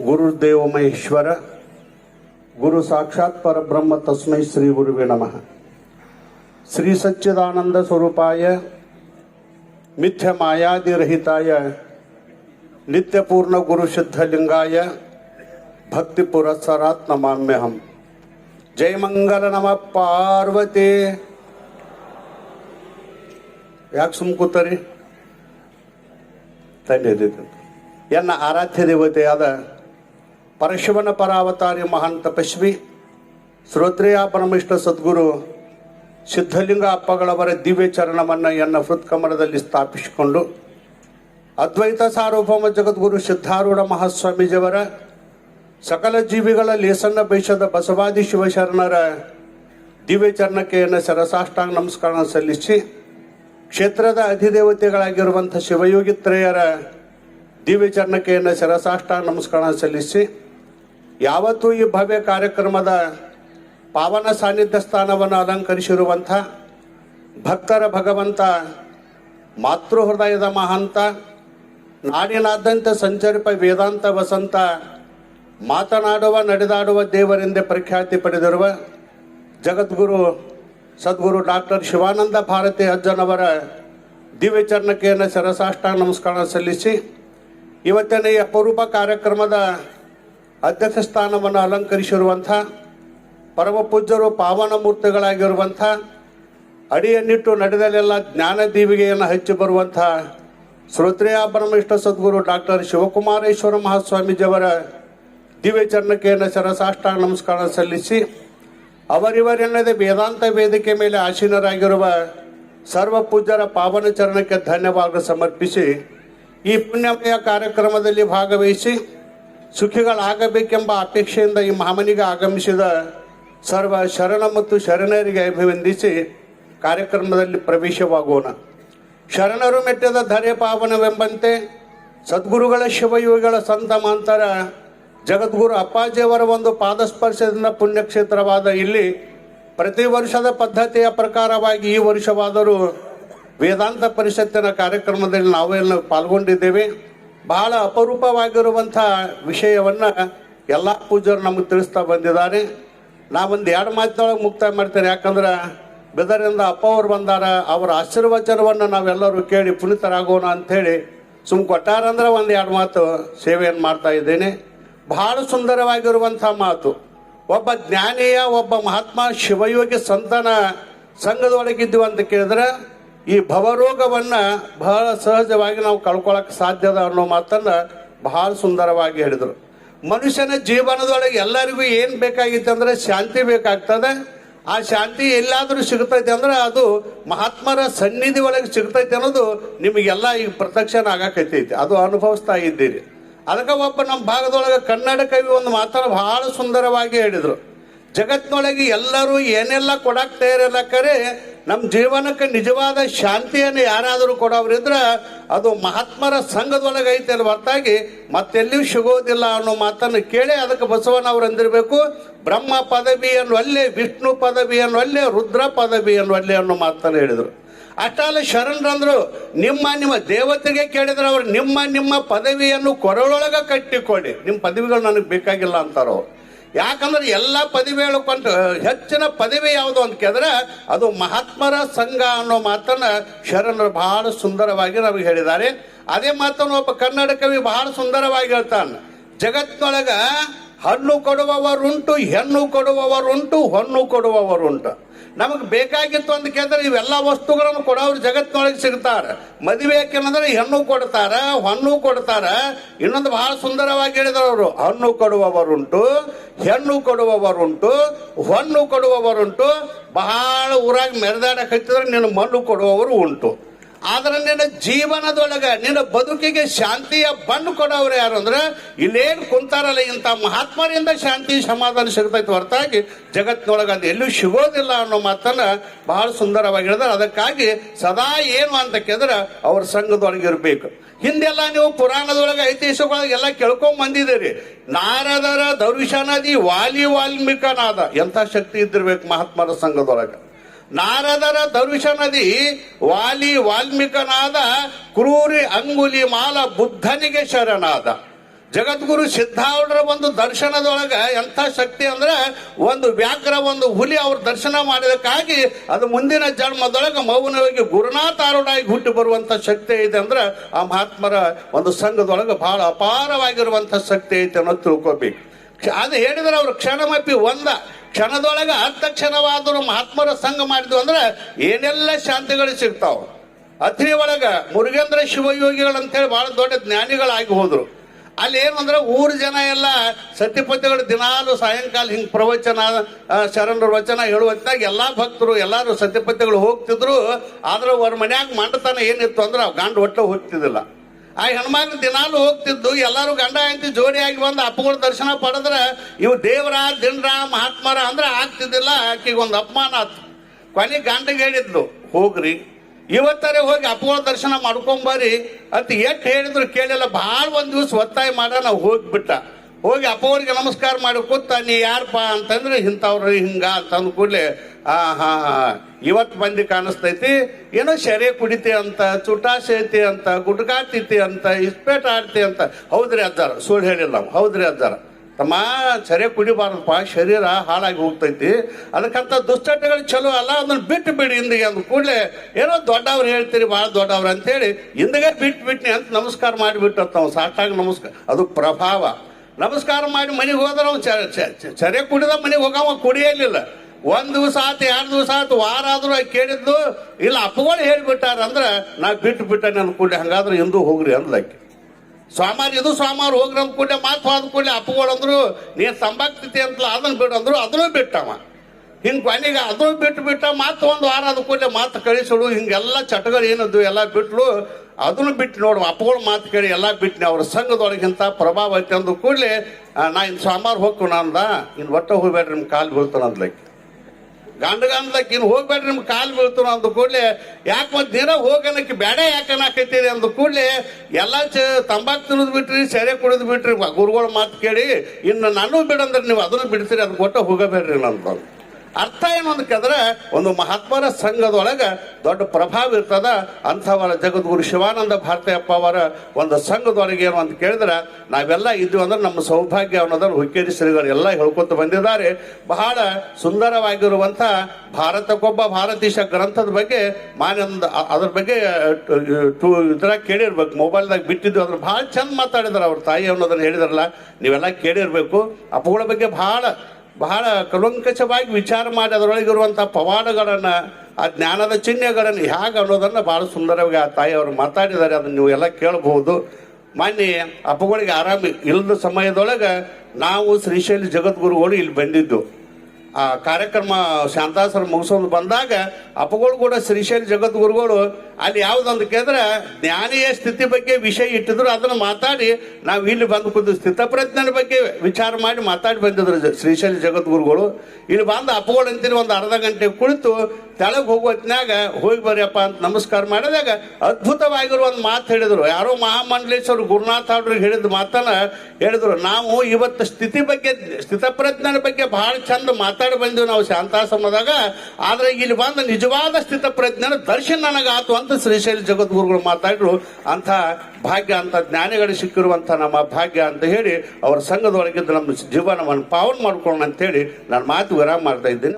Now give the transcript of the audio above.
ಗುರುದೇವ ಮಹೇಶ್ವರ ಗುರು ಸಾಕ್ಷಾತ್ ಪರಬ್ರಹ್ಮ ತಸ್ಮೈ ಶ್ರೀ ಗುರುವೇ ನಮಃ ಶ್ರೀ ಸಚ್ಚಿದಾನಂದ ಸ್ವರೂಪಾಯ ಮಿಥ್ಯ ಮಾಯಾದಿರಹಿತಾಯ ನಿತ್ಯಪೂರ್ಣ ಗುರು ಸಿದ್ಧಲಿಂಗಾಯ ಭಕ್ತಿ ಪುರಸ್ಸರಾತ್ ನಮಾಮ್ಯಹಂ ಜಯ ಮಂಗಲ ನಮ ಪಾರ್ವತಿ ಯಾಕೆ ಸುಮ್ ಕೂತರಿ ತಂದಿದ್ದು ಎನ್ನ ಆರಾಧ್ಯ ದೇವತೆಯಾದ ಪರಶಿವನ ಪರಾವತಾರಿ ಮಹಾನ್ ತಪಸ್ವಿ ಶ್ರೋತ್ರೇಯ ಪರಮಿಷ್ಠ ಸದ್ಗುರು, ಸಿದ್ಧಲಿಂಗ ಅಪ್ಪಗಳವರ ದಿವ್ಯ ಚರಣವನ್ನು ಎನ್ನ ಹೃತ್ಕಮಲದಲ್ಲಿ ಸ್ಥಾಪಿಸಿಕೊಂಡು, ಅದ್ವೈತ ಸಾರ್ವಭೌಮ ಜಗದ್ಗುರು ಸಿದ್ಧಾರೂಢ ಮಹಾಸ್ವಾಮೀಜಿಯವರ, ಸಕಲ ಜೀವಿಗಳ ಲೇಸನ್ನ ಬಯಸದ ಬಸವಾದಿ ಶಿವಶರಣರ ದಿವ್ಯ ಚರಣಕ್ಕೆ ಎನ್ನ ಸರಸಾಷ್ಟಾಂಗ ನಮಸ್ಕಾರ ಸಲ್ಲಿಸಿ, ಕ್ಷೇತ್ರದ ಅಧಿದೇವತೆಗಳಾಗಿರುವಂಥ ಶಿವಯೋಗಿತ್ರಯರ ದಿವ್ಯ ಚರಣಕ್ಕೆ ಎನ್ನ ಸರಸಾಷ್ಟಾಂಗ ನಮಸ್ಕಾರ ಸಲ್ಲಿಸಿ ಯಾವತ್ತೂ ಈ ಭವ್ಯ ಕಾರ್ಯಕ್ರಮದ ಪಾವನ ಸಾನ್ನಿಧ್ಯ ಸ್ಥಾನವನ್ನು ಅಲಂಕರಿಸಿರುವಂಥ ಭಕ್ತರ ಭಗವಂತ, ಮಾತೃಹೃದಯದ ಮಹಾಂತ, ನಾಡಿನಾದ್ಯಂತ ಸಂಚರಿಪ ವೇದಾಂತ ವಸಂತ, ಮಾತನಾಡುವ, ನಡೆದಾಡುವ ದೇವರೆಂದೇ ಪ್ರಖ್ಯಾತಿ ಪಡೆದಿರುವ ಜಗದ್ಗುರು, ಸದ್ಗುರು ಡಾಕ್ಟರ್ ಶಿವಾನಂದ ಭಾರತಿ ಅಜ್ಜನವರ ದಿವ್ಯ ಚರಣಕೆಯನ್ನು ನಮಸ್ಕಾರ ಸಲ್ಲಿಸಿ, ಇವತ್ತಿನ ಈ ಅಪರೂಪ ಕಾರ್ಯಕ್ರಮದ ಅಧ್ಯಕ್ಷ ಸ್ಥಾನವನ್ನು ಅಲಂಕರಿಸಿರುವಂಥ ಪರಮ ಪೂಜ್ಯರು, ಪಾವನ ಮೂರ್ತಿಗಳಾಗಿರುವಂಥ ಅಡಿಯನ್ನಿಟ್ಟು ನಡೆದಲೆಲ್ಲ ಜ್ಞಾನ ದೀವಿಗೆಯನ್ನು ಹಚ್ಚಿ ಬರುವಂಥ ಶ್ರೋತ್ರಿಯ ಬ್ರಹ್ಮಿಷ್ಟ ಸದ್ಗುರು ಡಾಕ್ಟರ್ ಶಿವಕುಮಾರೇಶ್ವರ ಮಹಾಸ್ವಾಮೀಜಿಯವರ ದಿವ್ಯ ಚರಣಕೆಯನ್ನು ಸರಸಾಷ್ಟಾಂಗ ನಮಸ್ಕಾರ ಸಲ್ಲಿಸಿ ಅವರಿವರೆನ್ನದೆ ವೇದಾಂತ ವೇದಿಕೆ ಮೇಲೆ ಆಸೀನರಾಗಿರುವ ಸರ್ವ ಪೂಜ್ಯರ ಪಾವನ ಚರಣಕ್ಕೆ ಧನ್ಯವಾದ ಸಮರ್ಪಿಸಿ, ಈ ಪುಣ್ಯಮಯ ಕಾರ್ಯಕ್ರಮದಲ್ಲಿ ಭಾಗವಹಿಸಿ ಸುಖಿಗಳಾಗಬೇಕೆಂಬ ಅಪೇಕ್ಷೆಯಿಂದ ಈ ಮಹಾಮನಿಗೆ ಆಗಮಿಸಿದ ಸರ್ವ ಶರಣ ಮತ್ತು ಶರಣರಿಗೆ ಅಭಿವಂದಿಸಿ ಕಾರ್ಯಕ್ರಮದಲ್ಲಿ ಪ್ರವೇಶವಾಗೋಣ. ಶರಣರು ಮೆಟ್ಟದ ಧರೆ ಪಾವನವೆಂಬಂತೆ ಸದ್ಗುರುಗಳ ಶಿವಯೋಗಿಗಳ ಸಂತ ಮಾಂತರ ಜಗದ್ಗುರು ಅಪ್ಪಾಜಿಯವರ ಒಂದು ಪಾದಸ್ಪರ್ಶದಿಂದ ಪುಣ್ಯಕ್ಷೇತ್ರವಾದ ಇಲ್ಲಿ ಪ್ರತಿ ವರ್ಷದ ಪದ್ಧತಿಯ ಪ್ರಕಾರವಾಗಿ ಈ ವರ್ಷವಾದರೂ ವೇದಾಂತ ಪರಿಷತ್ತಿನ ಕಾರ್ಯಕ್ರಮದಲ್ಲಿ ನಾವೆಲ್ಲ ಪಾಲ್ಗೊಂಡಿದ್ದೇವೆ. ಬಹಳ ಅಪರೂಪವಾಗಿರುವಂಥ ವಿಷಯವನ್ನು ಎಲ್ಲ ಪೂಜರು ನಮಗೆ ತಿಳಿಸ್ತಾ ಬಂದಿದ್ದಾರೆ. ನಾವೊಂದು ಎರಡು ಮಾತಿನೊಳಗೆ ಮುಕ್ತಾಯ ಮಾಡ್ತೇನೆ. ಯಾಕಂದ್ರೆ ಬೆದರಿಂದ ಅಪ್ಪ ಅವರು ಬಂದಾರ, ಅವರ ಆಶೀರ್ವಚನವನ್ನು ನಾವೆಲ್ಲರೂ ಕೇಳಿ ಪುನೀತರಾಗೋಣ ಅಂಥೇಳಿ ಸುಮ್ ಕೊಟ್ಟಾರಂದ್ರೆ ಒಂದು ಎರಡು ಮಾತು ಸೇವೆಯನ್ನು ಮಾಡ್ತಾ ಇದ್ದೇನೆ. ಬಹಳ ಸುಂದರವಾಗಿರುವಂಥ ಮಾತು. ಒಬ್ಬ ಜ್ಞಾನಿಯ, ಒಬ್ಬ ಮಹಾತ್ಮ ಶಿವಯೋಗಿ ಸಂತನ ಸಂಘದೊಳಗಿದ್ದು ಅಂತ ಕೇಳಿದ್ರೆ ಈ ಭವರೋಗವನ್ನ ಬಹಳ ಸಹಜವಾಗಿ ನಾವು ಕಳ್ಕೊಳಕ್ ಸಾಧ್ಯದ ಅನ್ನೋ ಮಾತನ್ನ ಬಹಳ ಸುಂದರವಾಗಿ ಹೇಳಿದರು. ಮನುಷ್ಯನ ಜೀವನದೊಳಗೆ ಎಲ್ಲರಿಗೂ ಏನ್ ಬೇಕಾಗಿತ್ತು ಅಂದ್ರೆ ಶಾಂತಿ ಬೇಕಾಗ್ತದೆ. ಆ ಶಾಂತಿ ಎಲ್ಲಾದ್ರೂ ಸಿಗ್ತೈತೆ ಅಂದ್ರೆ ಅದು ಮಹಾತ್ಮರ ಸನ್ನಿಧಿ ಒಳಗೆ ಸಿಗ್ತೈತೆ ಅನ್ನೋದು ನಿಮಗೆಲ್ಲ ಈಗ ಪ್ರತ್ಯಕ್ಷನ ಆಗಾಕೈತೈತಿ ಅದು ಅನುಭವಿಸ್ತಾ ಇದ್ದೀರಿ. ಅದಕ್ಕೆ ಒಬ್ಬ ನಮ್ಮ ಭಾಗದೊಳಗೆ ಕನ್ನಡ ಕವಿ ಒಂದು ಮಾತನ್ನು ಬಹಳ ಸುಂದರವಾಗಿ ಹೇಳಿದರು. ಜಗತ್ತಿನೊಳಗೆ ಎಲ್ಲರೂ ಏನೆಲ್ಲ ಕೊಡಕ್ ತಯಾರಿಲ್ಲ ಕರೆ ನಮ್ಮ ಜೀವನಕ್ಕೆ ನಿಜವಾದ ಶಾಂತಿಯನ್ನು ಯಾರಾದರೂ ಕೊಡೋರಿದ್ರೆ ಅದು ಮಹಾತ್ಮರ ಸಂಘದೊಳಗೆ ಐತೆ ಅಲ್ಲಿ ಹೊರತಾಗಿ, ಮತ್ತೆಲ್ಲಿಯೂ ಸಿಗೋದಿಲ್ಲ ಅನ್ನೋ ಮಾತನ್ನು ಕೇಳಿ ಅದಕ್ಕೆ ಬಸವನವ್ರು ಅಂದಿರಬೇಕು, ಬ್ರಹ್ಮ ಪದವಿ ಅನ್ನುವಲ್ಲೇ, ವಿಷ್ಣು ಪದವಿ ಅನ್ನುವಲ್ಲೇ, ರುದ್ರ ಪದವಿ ಅನ್ನುವಲ್ಲೇ ಅನ್ನೋ ಮಾತನ್ನು ಹೇಳಿದರು. ಅಷ್ಟಲ್ಲ ಶರಣರಂದ್ರು, ನಿಮ್ಮ ನಿಮ್ಮ ದೇವತೆಗೆ ಕೇಳಿದ್ರೆ ಅವ್ರು ನಿಮ್ಮ ನಿಮ್ಮ ಪದವಿಯನ್ನು ಕೊರಳೊಳಗೆ ಕಟ್ಟಿಕೊಡಿ ನಿಮ್ಮ ಪದವಿಗಳು ನನಗೆ ಬೇಕಾಗಿಲ್ಲ ಅಂತಾರ. ಯಾಕಂದ್ರೆ ಎಲ್ಲ ಪದವಿ ಹೇಳ್ಕೊಂತ ಹೆಚ್ಚಿನ ಪದವಿ ಯಾವುದು ಅಂತ ಕೇಳಿದ್ರೆ ಅದು ಮಹಾತ್ಮರ ಸಂಘ ಅನ್ನೋ ಮಾತನ್ನ ಶರಣರು ಬಹಳ ಸುಂದರವಾಗಿ ನಮಗೆ ಹೇಳಿದ್ದಾರೆ. ಅದೇ ಮಾತನ್ನು ಒಬ್ಬ ಕನ್ನಡ ಕವಿ ಬಹಳ ಸುಂದರವಾಗಿ ಹೇಳ್ತಾನೆ. ಜಗತ್ತಿನೊಳಗ ಹಣ್ಣು ಕೊಡುವವರುಂಟು, ಹೆಣ್ಣು ಕೊಡುವವರುಂಟು ಹೊಣ್ಣು ಕೊಡುವವರುಂಟು. ನಮಗೆ ಬೇಕಾಗಿತ್ತು ಕೇಳಿದ್ರೆ ಇವೆಲ್ಲ ವಸ್ತುಗಳನ್ನು ಕೊಡೋರು ಜಗತ್ತಿನೊಳಗೆ ಸಿಗ್ತಾರೆ. ಮದುವೆ ಯಾಕೆಂದ್ರೆ ಹೆಣ್ಣು ಕೊಡ್ತಾರ, ಹಣ್ಣು ಕೊಡ್ತಾರ. ಇನ್ನೊಂದು ಬಹಳ ಸುಂದರವಾಗಿ ಹೇಳಿದ್ರು ಅವರು, ಹಣ್ಣು ಕೊಡುವವರುಂಟು, ಹೆಣ್ಣು ಕೊಡುವವರುಂಟು, ಹಣ್ಣು ಕೊಡುವವರುಂಟು. ಬಹಳ ಊರಾಗ ಹಚ್ಚಿದ್ರೆ ನಿನ್ನ ಮಣ್ಣು ಕೊಡುವವರು ಉಂಟು. ಆದ್ರೆ ನಿನ್ನ ಜೀವನದೊಳಗೆ ನಿನ್ನ ಬದುಕಿಗೆ ಶಾಂತಿಯ ಬಣ್ಣ ಕೊಡೋರು ಯಾರು ಅಂದ್ರೆ ಇಲ್ಲೇನು ಕುಂತಾರಲ್ಲ ಇಂಥ ಮಹಾತ್ಮರಿಂದ ಶಾಂತಿ ಸಮಾಧಾನ ಸಿಗ್ತೈತೆ ಹೊರತಾಗಿ ಜಗತ್ತಿನೊಳಗೆ ಅದು ಎಲ್ಲೂ ಸಿಗೋದಿಲ್ಲ ಅನ್ನೋ ಮಾತನ್ನ ಬಹಳ ಸುಂದರವಾಗಿ ಹೇಳಿದ್ರೆ ಅದಕ್ಕಾಗಿ ಸದಾ ಏನು ಅಂತ ಕೇಳಿದ್ರೆ ಅವ್ರ ಸಂಘದೊಳಗೆ ಇರಬೇಕು. ಹಿಂದೆಲ್ಲ ನೀವು ಪುರಾಣದೊಳಗೆ ಐತಿಹಾಸಿಕವಾಗಿ ಎಲ್ಲ ಕೇಳ್ಕೊಂಡ್ ಬಂದಿದ್ದೀರಿ. ನಾರದರ ದರ್ಶನದಿ ವಾಲಿ ವಾಲ್ಮೀಕನಾದ ಎಂಥ ಶಕ್ತಿ ಇದ್ದಿರ್ಬೇಕು ಮಹಾತ್ಮರ ಸಂಘದೊಳಗೆ. ನಾರದರ ದರ್ಶನದಿ ನದಿ ವಾಲಿ ವಾಲ್ಮೀಕನಾದ ಕ್ರೂರಿ ಅಂಗುಲಿ ಮಾಲ ಬುದ್ಧನಿಗೆ ಶರಣಾದ. ಜಗದ್ಗುರು ಸಿದ್ಧಾರೂಢರ ಒಂದು ದರ್ಶನದೊಳಗ ಎಂಥ ಶಕ್ತಿ ಅಂದ್ರೆ ಒಂದು ವ್ಯಾಘ್ರ, ಒಂದು ಹುಲಿ ಅವ್ರ ದರ್ಶನ ಮಾಡಿದಕ್ಕಾಗಿ ಅದು ಮುಂದಿನ ಜನ್ಮದೊಳಗೆ ಮೌನವಾಗಿ ಗುರುನಾಥ ಆರುಡಾಗಿ ಹುಟ್ಟಿ ಬರುವಂತ ಶಕ್ತಿ ಐತೆ ಅಂದ್ರೆ ಆ ಮಹಾತ್ಮರ ಒಂದು ಸಂಘದೊಳಗೆ ಬಹಳ ಅಪಾರವಾಗಿರುವಂತ ಶಕ್ತಿ ಐತೆ ಅನ್ನೋದು ತಿಳ್ಕೊಬೇಕು. ಅದು ಹೇಳಿದ್ರೆ ಅವ್ರು ಕ್ಷಣಮಪಿ ಒಂದ. ಕ್ಷಣದೊಳಗೆ ಹತ್ತ ಕ್ಷಣವಾದರೂ ಮಹಾತ್ಮರ ಸಂಘ ಮಾಡಿದ್ವು ಅಂದ್ರೆ ಏನೆಲ್ಲ ಶಾಂತಿಗಳು ಸಿಗ್ತಾವ? ಅತ್ರಿ ಒಳಗ ಮುರುಗೇಂದ್ರ ಶಿವಯೋಗಿಗಳು ಅಂತೇಳಿ ಬಹಳ ದೊಡ್ಡ ಜ್ಞಾನಿಗಳಾಗಿ ಹೋದ್ರು. ಅಲ್ಲಿ ಏನು ಅಂದ್ರೆ ಊರ ಜನ ಎಲ್ಲ ಸತ್ಯಪತಿಗಳು ದಿನಾಲು ಸಾಯಂಕಾಲ ಹಿಂಗೆ ಪ್ರವಚನ ಶರಣರ ವಚನ ಹೇಳುವಂತಾಗ ಎಲ್ಲಾ ಭಕ್ತರು ಎಲ್ಲರೂ ಸತ್ಯಪತಿಗಳು ಹೋಗ್ತಿದ್ರು. ಆದ್ರೆ ಅವ್ರ ಮನ್ಯಾಗ ಮಂಡತನ ಏನಿತ್ತು ಅಂದ್ರೆ ಗಾಂಡ್ ಗಂಡ ಹೊಟ್ಟೆ ಹೋಗ್ತಿದ್ದಿಲ್ಲ. ಆ ಹನುಮಾನ್ ದಿನಾಲು ಹೋಗ್ತಿದ್ದು, ಎಲ್ಲರೂ ಗಂಡ ಹೆಂಡತಿ ಜೋಡಿಯಾಗಿ ಬಂದು ಅಪ್ಪಗಳ ದರ್ಶನ ಪಡೆದ್ರೆ ಇವು ದೇವರ ದಿನರ ಮಹಾತ್ಮರ ಅಂದ್ರೆ ಆಗ್ತಿದ್ದಿಲ್ಲ. ಆಕೆಗೆ ಒಂದು ಅಪಮಾನ ಆತು. ಕೊನೆ ಗಂಡಗೆ ಹೇಳಿದ್ಲು, ಹೋಗ್ರಿ. ಇವತ್ತರೆ ಹೋಗಿ ಅಪ್ಪಗಳ ದರ್ಶನ ಮಾಡ್ಕೊಂಬರಿ ಅಂತ ಎಷ್ಟು ಹೇಳಿದ್ರು ಕೇಳಿಲ್ಲ. ಭಾಳ ಒಂದು ದಿವಸ ಒತ್ತಾಯ ಮಾಡ ನಾವು ಹೋಗ್ಬಿಟ್ಟ. ಹೋಗಿ ಅಪ್ಪವ್ರಿಗೆ ನಮಸ್ಕಾರ ಮಾಡಿ ಕೂತ, ನೀ ಯಾರಪ್ಪ ಅಂತಂದ್ರೆ, ಇಂಥವ್ರು ಹಿಂಗ ಅಂತ ಅಂದ ಕೂಡಲೇ ಆ ಹಾ ಹಾ ಇವತ್ತು ಮಂದಿ ಕಾಣಿಸ್ತೈತಿ. ಏನೋ ಶರೇ ಕುಡಿತಿ ಅಂತ ಚುಟಾಸೆ ಐತಿ ಅಂತ ಗುಡ್ಕಾ ಅಂತ ಇಸ್ಪೇಟ್ ಆಡ್ತಿ ಅಂತ. ಹೌದ್ರಿ ಅದ್ದಾರ ಸುಳ್ಳು ಹೇಳಿಲ್ಲ ನಾವು ಹೌದ್ರಿ ಅದ್ದಾರ ತಮ್ಮ ಸರಿಯಾಗಿ ಕುಡಿಬಾರ್ದಪ್ಪ, ಶರೀರ ಹಾಳಾಗಿ ಹೋಗ್ತೈತಿ. ಅದಕ್ಕಂತ ದುಶ್ಚಟಗಳು ಚಲೋ ಅಲ್ಲ, ಅದನ್ನ ಬಿಟ್ಟು ಬಿಡಿ ಹಿಂದಿಗೆ ಅಂದ ಕೂಡಲೇ, ಏನೋ ದೊಡ್ಡವ್ರು ಹೇಳ್ತೀರಿ, ಭಾಳ ದೊಡ್ಡವ್ರು ಅಂತೇಳಿ, ಹಿಂದಿಗೆ ಬಿಟ್ಟು ಬಿಟ್ನಿ ಅಂತ ನಮಸ್ಕಾರ ಮಾಡಿಬಿಟ್ಟು ನಾವು ಸಾಷ್ಟಾಗ ನಮಸ್ಕಾರ. ಅದು ಪ್ರಭಾವ. ನಮಸ್ಕಾರ ಮಾಡಿ ಮನೆಗೆ ಹೋದ್ರೆ ಅವ್ನು ಸರಿಯಾಗಿ ಕುಡಿದ ಮನೆಗೆ ಹೋಗವ ಕುಡಿಯಲಿಲ್ಲ ಒಂದ್ ದಿವಸ ಆತು, ಎರಡು ದಿವಸ ಆತು, ವಾರ ಆದ್ರೂ ಕೇಳಿದ್ದು, ಇಲ್ಲ ಅಪ್ಪಗಳು ಹೇಳಿಬಿಟ್ಟಾರ ಅಂದ್ರೆ ನಾ ಬಿಟ್ಟು ಬಿಟ್ಟ ನನ್ನ ಕೂಡಲೇ, ಹಂಗಾದ್ರೆ ಎಂದೂ ಹೋಗ್ರಿ ಅಂದ್ಲಕ್ಕೆ ಸ್ವಾಮಾರ್, ಇದು ಸ್ವಾಮಾರ್ ಹೋಗ್ರಿ ಅಂದ್ ಕೂಡಲೇ, ಮಾತು ಹೋದ ಕೂಡಲೇ ಅಪ್ಪಗಳು ಅಂದ್ರು ನೀನ್ ತಂಬಾಕ್ತಿತಿ ಅಂತ ಅದನ್ನ ಬಿಡು ಅಂದ್ರು, ಅದನ್ನು ಬಿಟ್ಟವ. ಹಿಂಗ್ ಕೊನೆಗೆ ಅದು ಬಿಟ್ಟು ಬಿಟ್ಟ ಮಾತು ಒಂದು ವಾರ ಆದ ಕೂಡಲೇ ಮಾತು ಕಳಿಸೋಡು, ಹಿಂಗೆಲ್ಲ ಚಟಗಳು ಏನದ್ದು ಎಲ್ಲ ಬಿಟ್ಲು ಅದನ್ನು ಬಿಟ್ಟು ನೋಡು ಅಪ್ಪಗಳು ಮಾತು ಕೇಳಿ ಎಲ್ಲ ಬಿಟ್ಟು ಅವ್ರ ಸಂಘದೊಳಗಿಂತ ಪ್ರಭಾವ ಐತೆ ಅಂದ ಕೂಡಲೇ ನಾ ಇನ್ ಸ್ವಾಮಾರ್ ನಾನು ಅಂದ ಇನ್ ಒಟ್ಟ ಹೋಗ್ಬೇಡ್ರಿ, ನಿಮ್ಮ ಕಾಲು ಬೀಳ್ತಾನ ಅಂದ್ಲಕ್ಕೆ. ಲೈಕ್ ಗಂಡ್ಲಕ್ಕೆ ಇನ್ನು ಹೋಗ್ಬೇಡ್ರಿ, ನಿಮ್ಮ ಕಾಲು ಬೀಳ್ತಾನ ಅಂದ ಕೂಡಲೇ, ಯಾಕೆ ಮತ್ತೆ ದಿನ ಹೋಗೋಣಕ್ಕೆ ಬೇಡ ಯಾಕೆ ಹಾಕೈತೀರಿ ಅಂದ ಕೂಡಲೇ, ಎಲ್ಲ ಚ, ತಂಬಾಕು ತಿನ್ನೋದು ಬಿಟ್ರಿ, ಸೆರೆ ಕುಡಿದು ಬಿಟ್ರಿ, ಗುರುಗಳ ಮಾತು ಕೇಳಿ, ಇನ್ನು ನಾನು ಬಿಡಂದ್ರೆ ನೀವು ಅದನ್ನು ಬಿಡ್ತೀರಿ, ಅದಕ್ಕೆ ಒಟ್ಟ ಹೋಗಬೇಡ್ರಿ ನಂತ ಅರ್ಥ ಏನು ಅಂದಕ್ಕಂದ್ರೆ ಒಂದು ಮಹಾತ್ಮರ ಸಂಘದೊಳಗೆ ದೊಡ್ಡ ಪ್ರಭಾವ ಇರ್ತದ. ಅಂಥವರ ಜಗದ್ಗುರು ಶಿವಾನಂದ ಭಾರತಿಯಪ್ಪ ಅವರ ಒಂದು ಸಂಘದೊಳಗೆ ಏನು ಅಂತ ಕೇಳಿದ್ರೆ, ನಾವೆಲ್ಲ ಇದ್ವಿ ಅಂದ್ರೆ ನಮ್ಮ ಸೌಭಾಗ್ಯ ಅನ್ನೋದನ್ನು ಹುಕ್ಕೇರಿ ಶ್ರೀಗಳು ಎಲ್ಲ ಹೇಳ್ಕೊತ ಬಂದಿದ್ದಾರೆ. ಬಹಳ ಸುಂದರವಾಗಿರುವಂಥ ಭಾರತಕ್ಕೊಬ್ಬ ಭಾರತೀಶ ಗ್ರಂಥದ ಬಗ್ಗೆ ಮಾನಂದ ಅದ್ರ ಬಗ್ಗೆ, ಟು ಇದ್ರಾಗ ಕೇಳಿರ್ಬೇಕು. ಮೊಬೈಲ್ದಾಗ ಬಿಟ್ಟಿದ್ದು ಅದ್ರ ಭಾಳ ಚಂದ ಮಾತಾಡಿದಾರೆ ಅವ್ರ ತಾಯಿ ಅನ್ನೋದನ್ನ ಹೇಳಿದಾರಲ್ಲ, ನೀವೆಲ್ಲ ಕೇಳಿರ್ಬೇಕು. ಅಪ್ಪಗಳ ಬಗ್ಗೆ ಬಹಳ ಬಹಳ ಕಲಂಕಷವಾಗಿ ವಿಚಾರ ಮಾಡಿ ಅದರೊಳಗಿರುವಂಥ ಪವಾಡಗಳನ್ನು, ಆ ಜ್ಞಾನದ ಚಿಹ್ನೆಗಳನ್ನು ಹೇಗೆ ಅನ್ನೋದನ್ನು ಭಾಳ ಸುಂದರವಾಗಿ ಆ ತಾಯಿ ಅವರು ಮಾತಾಡಿದ್ದಾರೆ. ಅದನ್ನು ನೀವು ಎಲ್ಲ ಕೇಳಬಹುದು. ಮಾನ್ಯ ಅಪ್ಪಗಳಿಗೆ ಆರಾಮ ಇಲ್ಲದ ಸಮಯದೊಳಗೆ ನಾವು ಶ್ರೀಶೈಲಿ ಜಗದ್ಗುರುಗಳು ಇಲ್ಲಿ ಬಂದಿದ್ದು. ಆ ಕಾರ್ಯಕ್ರಮ ಶಾಂತಾಸರ ಮುಗಿಸೋದು ಬಂದಾಗ ಅಪ್ಪಗಳು ಕೂಡ ಶ್ರೀಶೈಲ ಜಗದ್ಗುರುಗಳು ಅಲ್ಲಿ ಯಾವುದೊಂದು ಕೇಂದ್ರ ಜ್ಞಾನಿಯ ಸ್ಥಿತಿ ಬಗ್ಗೆ ವಿಷಯ ಇಟ್ಟಿದ್ರು, ಅದನ್ನ ಮಾತಾಡಿ ನಾವು ಇಲ್ಲಿ ಬಂದು ಕೂತು ಸ್ಥಿತಪ್ರಜ್ಞನ ಬಗ್ಗೆ ವಿಚಾರ ಮಾಡಿ ಮಾತಾಡಿ ಬಂದಿದ್ರು ಶ್ರೀಶೈಲಿ ಜಗದ್ಗುರುಗಳು. ಇಲ್ಲಿ ಬಂದು ಅಪ್ಪಗಳು ಅಂತೀನಿ ಒಂದು ಅರ್ಧ ಗಂಟೆ ಕುಳಿತು ತೆಳಗ್ ಹೋಗೋತ್ನಾಗ ಹೋಗಿ ಬರ್ಯಪ್ಪ ಅಂತ ನಮಸ್ಕಾರ ಮಾಡಿದಾಗ ಅದ್ಭುತವಾಗಿರೋ ಒಂದು ಮಾತು ಹೇಳಿದ್ರು. ಯಾರೋ ಮಹಾಮಂಡಲೇಶ್ವರ ಗುರುನಾಥ ಅವ್ರಿಗೆ ಹೇಳಿದ ಮಾತನ್ನ ಹೇಳಿದ್ರು. ನಾವು ಇವತ್ತು ಸ್ಥಿತಿ ಬಗ್ಗೆ ಸ್ಥಿತಪ್ರಜ್ಞನ ಬಗ್ಗೆ ಬಹಳ ಚಂದ ಮಾತಾಡಿ ಬಂದೆವು ನಾವು ಶಾಂತಾಶ್ರಮದಾಗ. ಆದ್ರೆ ಇಲ್ಲಿ ಬಂದ ನಿಜವಾದ ಸ್ಥಿತಪ್ರಜ್ಞನ ದರ್ಶನ ನನಗಾತು ಅಂತ ಶ್ರೀಶೈಲಿ ಜಗದ್ಗುರುಗಳು ಮಾತಾಡಿದ್ರು ಅಂತ ಭಾಗ್ಯ ಅಂತ ಜ್ಞಾನಿಗಳು ಸಿಕ್ಕಿರುವಂತ ನಮ್ಮ ಭಾಗ್ಯ ಅಂತ ಹೇಳಿ ಅವರ ಸಂಘದೊಳಗಿದ್ದು ನಮ್ಮ ಜೀವನವನ್ನು ಪಾವನ ಮಾಡ್ಕೊಳ್ಳೋಣ ಅಂತೇಳಿ ನಾನು ಮಾತು ವಿರಾಮ ಮಾಡ್ತಾ ಇದ್ದೀನಿ.